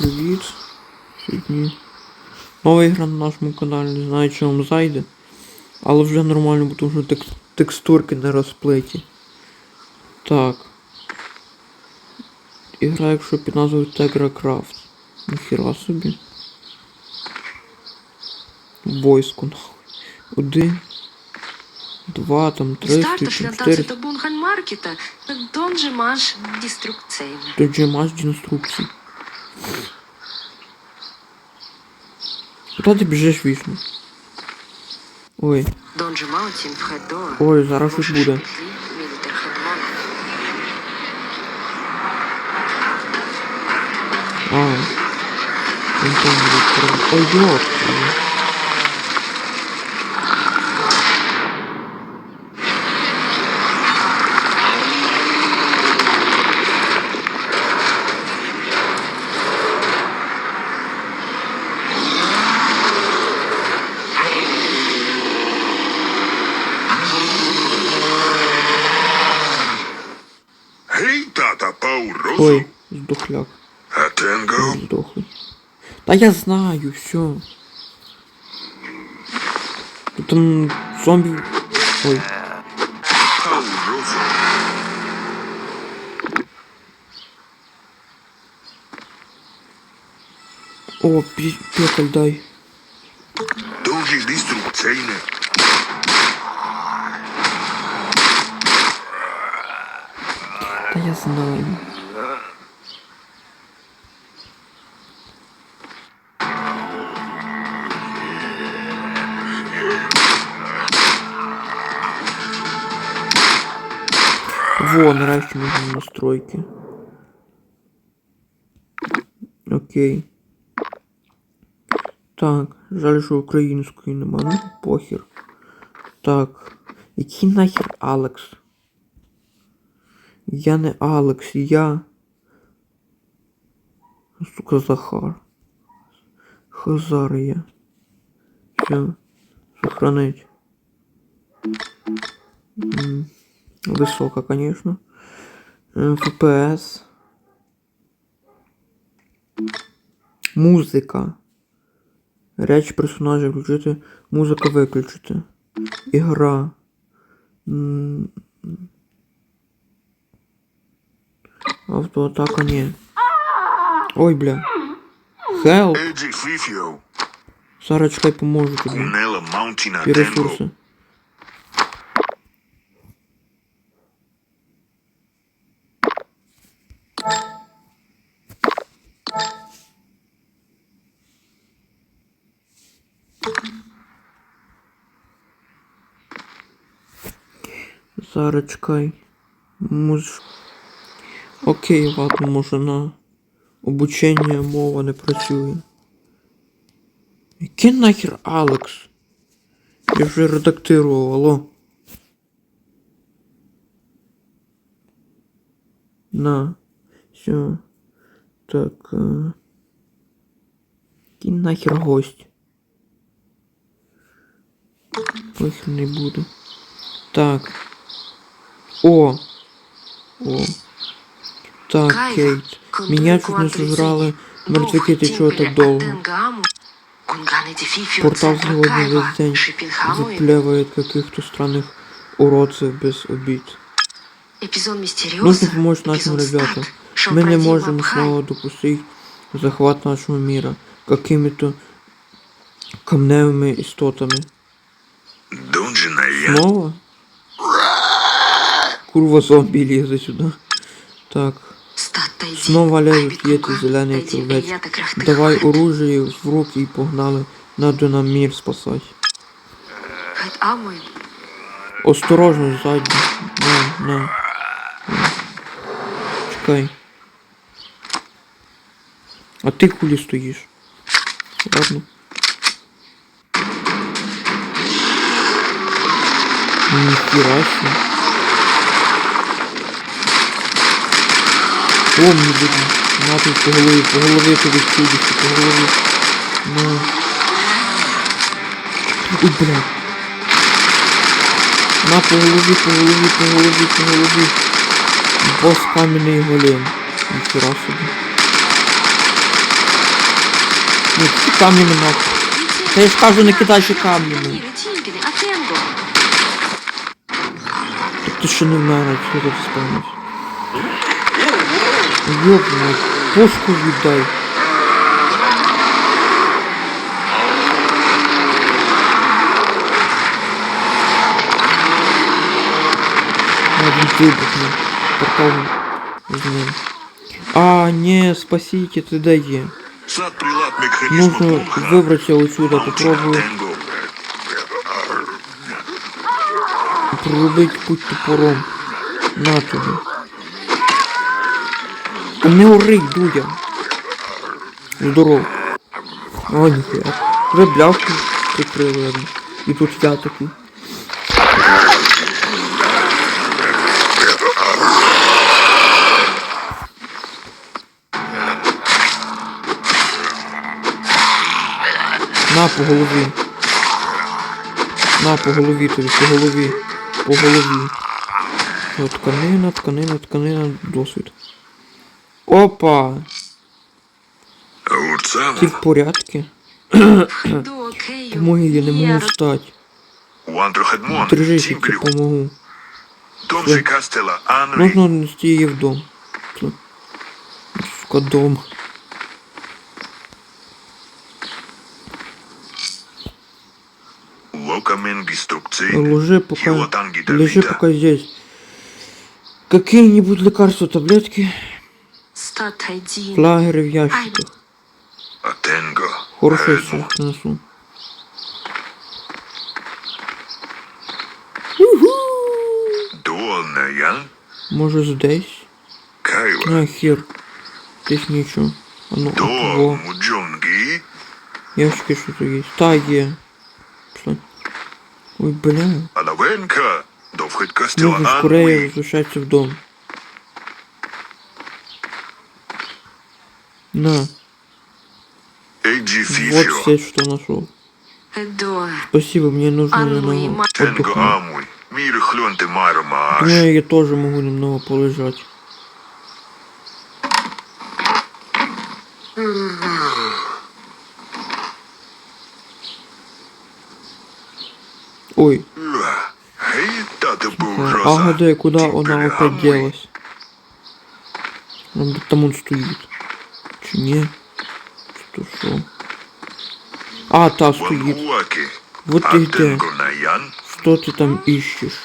привіт. Сьогодні нова ігра на нашому каналі, не знаю чи вам зайде. Але вже нормально, бо тому що тек- текстурки не розплиті. Так. Ігра, якщо під назвою Tegra Craft. Ніхіра собі. Войску нахуй. Один. Два, там три, Старт тисячі, чотири. до Бунгальмаркета Донжи Маш Деструкційний. Тут же маш інструкцій. Куди ти біжиш вічно? Ой, ой, зараз щось буде. А. Ой, йоп. Та я знаю, все. Тут там зомбі. Ой. Паурозу. О, пі- пекаль дай. Донжи деструкційне. Та я знаю. Во, нарешті можна настройки. Окей. Так, жаль, що української нема, ну похер. Так. Який нахер Алекс? Я не Алекс, я. Сука, Захар. Хазар я. Все. Сохранить. М, Высоко, конечно. Э, FPS. Музика. Речі персонажів включити. Музика виключити. Ігра. М, Автоатака не. Ой, бля. Хелп. Еджі фіфіо. Зараз чекай поможу тобі. Кунела маунтіна І тенго. ресурси. Зараз чекай. Муж... Окей, ладно, може на обучення мова не працює. Який нахер Алекс? Я вже редактирував, алло. На. Все. Так. Е... Який нахер гость? Ось не буду. Так. О! О. Так, Кайф. Кейт. Меня чуть не сожрали мертвяки, ты чего так долго? Портал сегодня весь день заплевывает каких-то странных уродцев без обид. Эпизод мистериоза. Нужно помочь нашим эпизод ребятам. старт. Шоу Мы не про Дима можем Бхай. снова допустить захват нашего мира какими-то камневыми истотами. Донжи на я. Снова? Курва зомби лезет сюда. Так, снова человечки. я так рах не Давай оружие в руки и погнали. Надо нам мир спасать. Осторожно, сзади. На, на. Чекай. А ти хулі стоїш? Ладно. Ніхіра себе. О, мені видно. На тут по голові, по голові тобі чудище, по голові. На. Ой, блядь. На по голові, по голові, по голові, по голові. Бос кам'яний голем. Ніхера собі. Ну, ці камнями нахуй. Та я ж кажу, не кидай ще Тимпеле. Так ти не вмер, що ти спавниш. Йопну, пушку віддай. Один вибухнув. Портал з ним. А, не, спасите, ты де є? Сад прилад механизма Нужно Блумха. выбраться отсюда, Mountain попробую Tango. прорубить путь топором. На тобі. Не ури, Дудя. Здоров. О, ніхуя. Вже бляшку прикрили одну. І тут я такий. На по голові. На по голові тобі, по голові. По голові. О, тканина, тканина, тканина, досвід. Опа! Ти в порядку? До Помоги, я не можу встати. Держись, я тебе помогу. Можна нести її в дом. Сука, дом. Локамен Гиструкцин. Ложи пока... Лежи пока здесь. Какие-нибудь лекарства, таблетки, Статайдин. в ящиках. Атенго. Хорошо, все Ян. Може здесь? Кайва. А, хер. Здесь ничего. А ну, До во. Ящики что-то есть. Та, є. Пішли. Ой, бля. Алавенка. Довхед Кастела Нужно скорее возвращаться в дом. Да. Вот все, что нашел. Спасибо, мне нужно немного отдохнуть. Думаю, я тоже могу немного полежать. Ой. Ага, да, куда она опять делась? Там он стоит. Чи не? Что, шо? А, та стоит. Ванхуаки. Вот ты где. Атенго Наян. Что ты там ищешь?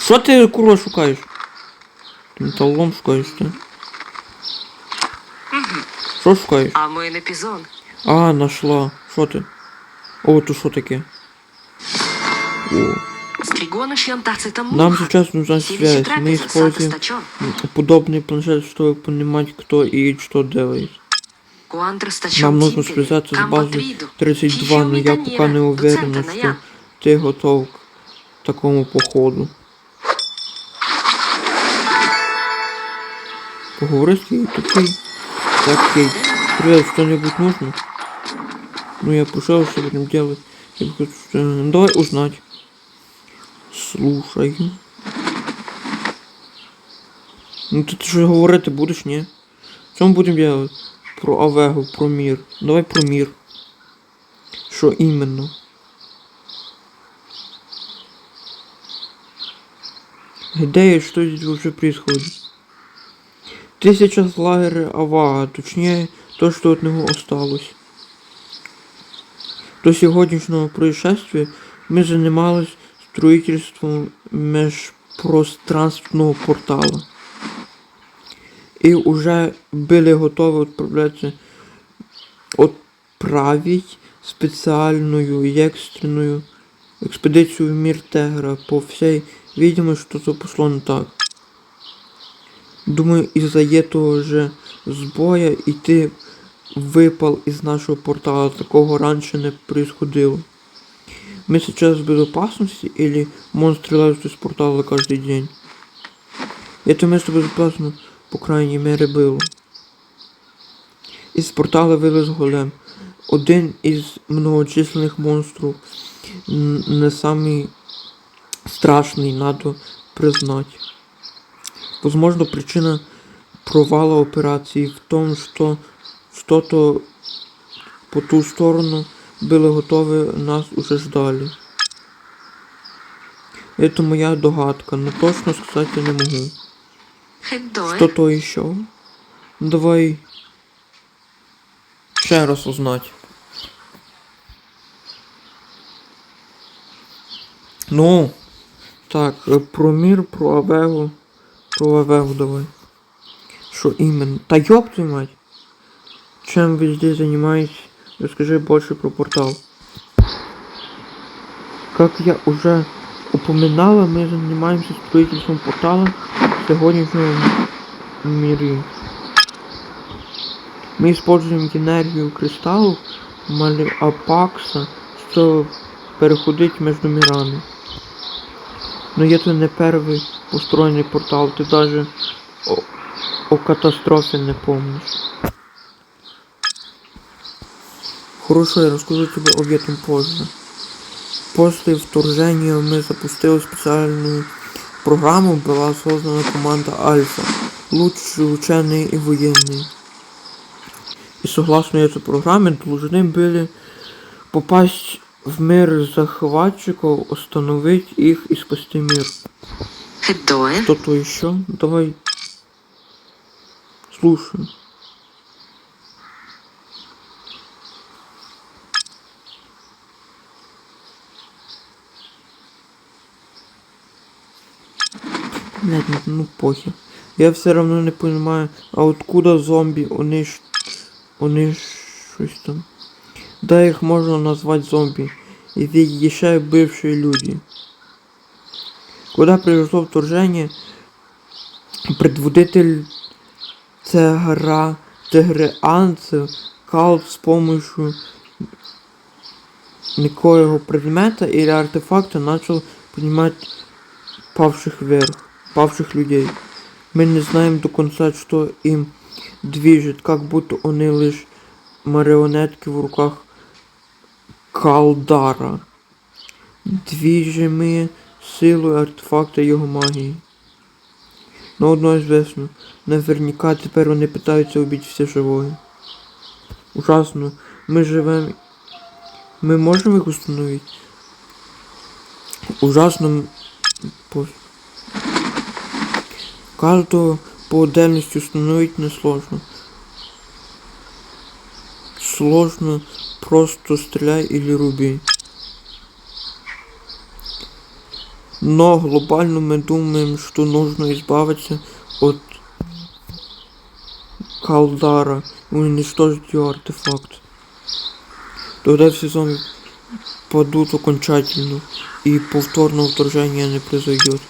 Що ти курва шукаєш? Ти металлом шукаєш, ти? Що шукаєш? А ми не пізон. А, нашла. Що ти? О, то що таке? О, Стригоныш янтацитом нам сейчас нужна связь. Мы используем стачон. м, подобный планшет, чтобы понимать, кто и что делает. Куантр стачон Нам нужно Тимпеле. связаться с Камбо базой Триду. 32, но я Фифио пока не Митанира. уверена, Доцента что Наян. ты готов к такому походу. Поговори с Кейт, окей. Так, Кейт, привет, что-нибудь нужно? Ну, я пошел, что будем делать. Я бы хотел, что- Давай узнать. Слушаю. Ну ти ж говорити будеш, ні? Що ми будемо делать? Про Авегу, про мір. Давай про мір. Що іменно? Где и что здесь вообще происходит? Ты сейчас в Авага, точнее, то, что от него осталось. До сьогоднішнього происшествия ми занимались строительством межпространственного портала. И уже были готовы отправляться отправить специальную и экстренную экспедицию в мир Тегра. По всей видимости, что-то пошло не так. Думаю, из-за этого же сбоя и ты выпал из нашего портала. Такого раньше не происходило. Мы сейчас в безопасности или монстры лазят из портала каждый день? Это место безопасно, по крайней мере, было. Із портала вилез голем. Один із многочисленних монстрів. Н- Не самий страшний, надо признать. Возможно, причина провала операции в том, что что-то по ту сторону були готові нас уже ждали. Это моя догадка, но точно сказать я не могу. Хедой. Что то еще? Ну, Давай ще раз узнать. Ну, так, е, про мір, про Авегу. Про Авегу давай. Что именно? Та ёб твою мать! Чем вы здесь занимаетесь? Расскажи больше про портал. Как я уже упоминала, мы занимаемся строительством портала в сегодняшнем мире. Мы используем энергию кристаллов Малиапакса, щоб переходити між мирами. Но є тут не перший построєний портал, ти даже о, о катастрофі не помниш. Хорошо, я расскажу тебе об этом позже. После вторжения мы запустили специальную программу, была создана команда Альфа, лучшие ученые и военные. И согласно этой программе должны были попасть в мир захватчиков, остановить их и спасти мир. Хедой. Что-то еще? Давай. Слушай. Блядь, ну, ну похер. Я все равно не понимаю, а откуда зомби? Они ж... Они ж... Там. Да их можно назвать зомби. И ведь еще бывшие люди. Куда произошло вторжение, предводитель Тегра, Тегреанцев Калт с помощью некоего предмета или артефакта начал поднимать павших вверх, павших людей. Мы не знаем до конца, что им движет, как будто они лишь марионетки в руках Калдара, движимые силой артефакта його магії. Но одно известно, наверняка тепер вони питаються убити все живое. Ужасно. Ми живем. Ми можемо їх установити? Ужасно. Каждого по отдельности установить несложно. Сложно просто стреляй или руби. Но глобально мы думаем, что нужно избавиться от Калдара и уничтожить его артефакт. Тогда все зомби падут окончательно и повторного вторжения не произойдет.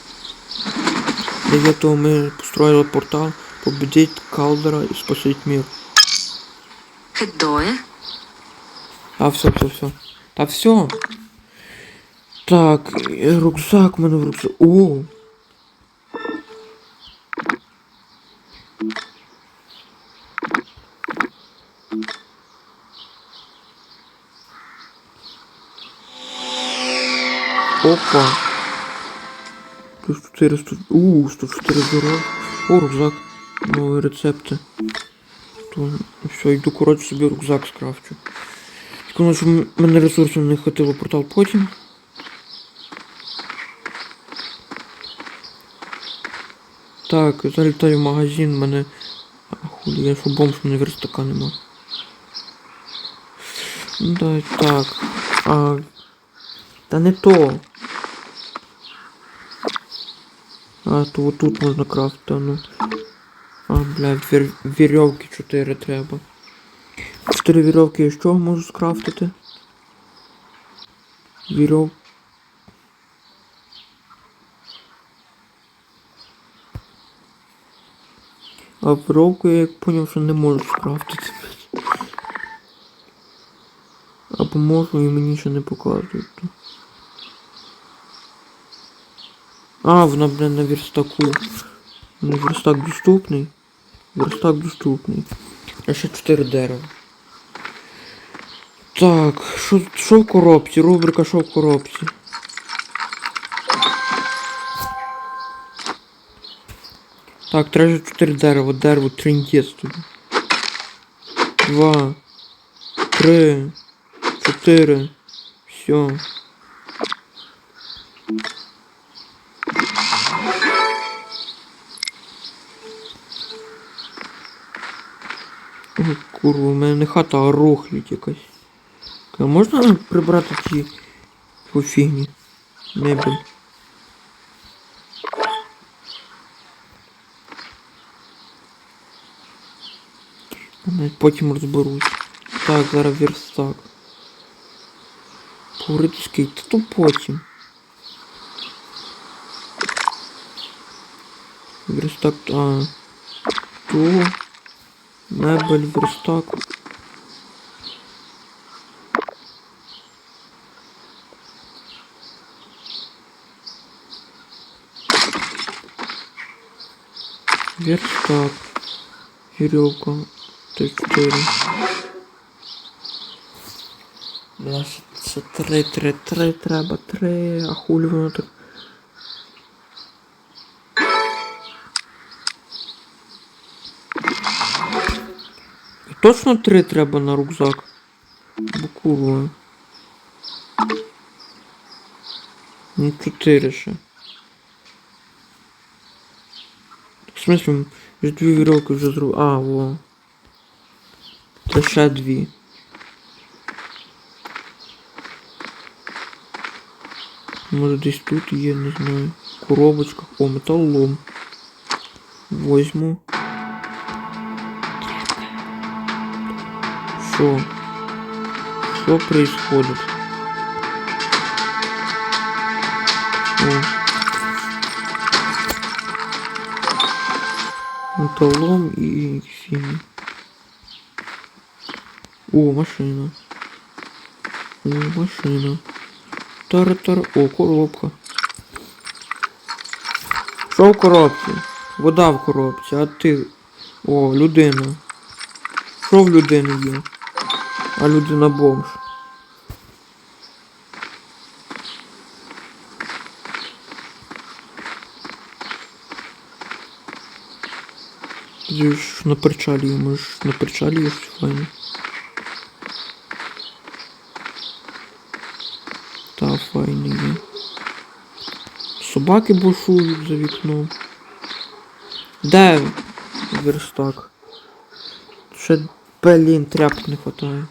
Для этого мы построили портал победить Калдара и спасти мир. Хедой. А, все, все, все. Та все. Так, е, рюкзак мене в рюкзак. О! Опа. Плюс 400... У, 104 здоров. О, рюкзак. Нові рецепти. То все, йду, коротше, собі рюкзак скрафчу. Сказано, що мене ресурсів не хватило портал потім. Так, залітаю в магазин, мене. Хулі, я що бомж, мене верстака нема. Ну да, так. А. Та не то. А, то вот тут можна крафтити, ну. А, блядь, вір... вірьовки 4 треба. Чотири вірьовки я з чого можу скрафтити? Вірьов. А вірьовку я як поняв, що не можу скрафтити. Або можу і мені ще не показують. А, вона, блин, на верстаку. Ну, верстак доступний. Верстак доступний. А ще 4 дерева. Так, що, що в коробці? Рубрика що в коробці? Так, треба 4 дерева, дерево тобі. Два. Три. Чотири. Все. Курва, у мене не хата, а рухлядь якась. А можна прибрати ці по фігні? Мебель. Потім розберусь. Так, зараз верстак. Порицький, та то потім. Верстак, а. То. Мебель, верстак. Верстак. Веревка. Т4. Бля, ще- ще три, три, три треба, три, а хулі воно так. Точно три треба на рюкзак. Бо. Ну, чотири ще. В смысле, вже дві вірьовки вже зру... А, во. Та ще дві. Може десь тут є, не знаю. Коробочка. О, металлом. Возьму. Що? Що происходит? Металлом и синий. О, машина. О, машина. Тара-тара. О, коробка. Що в коробці? Вода в коробці, а ти. О, людина. Що в людини є? А людина бомж. Ти ж на причалі є, можеш на причалі є щось. Та файне є. Собаки бушують за вікном. Де верстак? Ще блін, тряпок не хватає.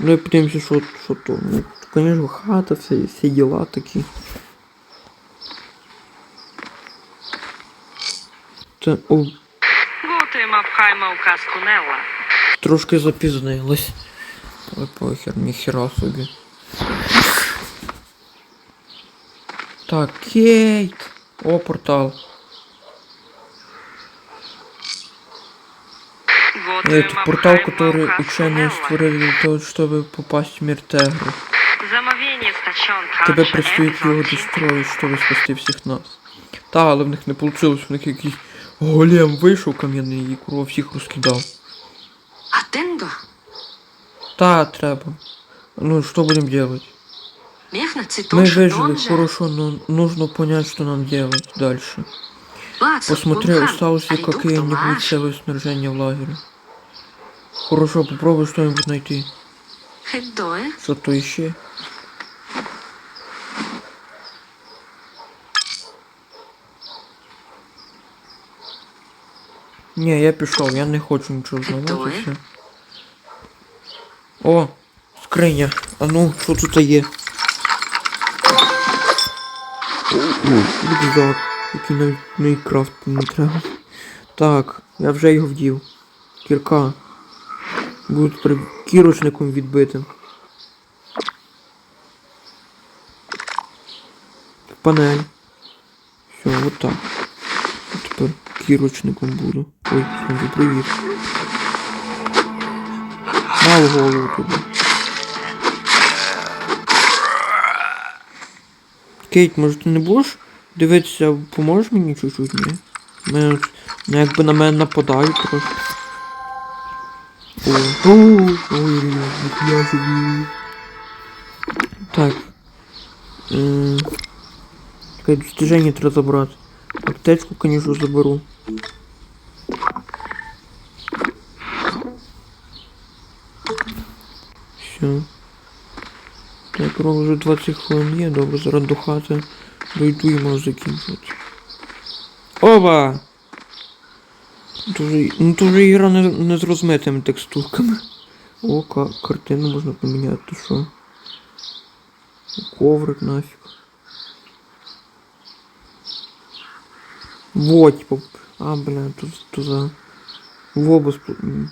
Ну і подивимося, що, що то. Ну, конечно, хата, всі, всі діла такі. Це, о, трошки запізнилась. Але похер, ніхера собі. Так, Кейт. О, портал. Это портал, пхаймо который у казку ученые Нелла. створили для того, чтобы попасть в мир Тегры. Замовлення стачон Тебе Ханша предстоит Екзо. його достроить, чтобы спасти всіх нас. Та, але в них не получилось, в них якийсь голем вийшов кам'яний і курва всіх розкидав. Атенго. Та, треба. Ну, что будем делать? Мехна це Мы тонше выжили, тонже. хорошо, но нужно понять, что нам делать дальше. Бац, Посмотри, Пунхан, осталось ли Аридук, какие-нибудь Томаш. целые снаряжения в лагере. Хорошо, попробуй что-нибудь найти. Что-то еще. Не, я пішов, я не хочу нічого знавати. О, скриня. А ну, що тут є? О, рюкзак. Який навіть Майнкрафт не треба. Так, я вже його вдів. Кірка. Буду тепер кірочником відбитим. Панель. Все, вот так. Тепер кірочником буду. Ой, Франки, привіт. Мало голову тобі. Кейт, може ти не будеш дивитися, поможеш мені чуть-чуть, ні? Мене, ну, якби на мене нападають трохи. Ой, я собі. Так. М, Чекай, достиження треба забрати. Аптечку, конечно, заберу. Все. Так, ровно вже 20 хвилин є, добре, зараз до хати дойду і можу закінчувати. Опа! Дуже, ну вже ігра не, не з розмитими текстурками. О, ка картину можна поміняти, що? Коврик нафіг. Вот, типа. А, бля, тут туда. В оба сп... м.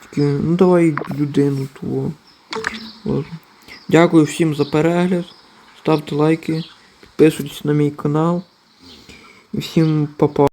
Тільки, ну давай людину. Ладно. Дякую всім за перегляд. Ставте лайки, підписуйтесь на мій канал. І всім па-па.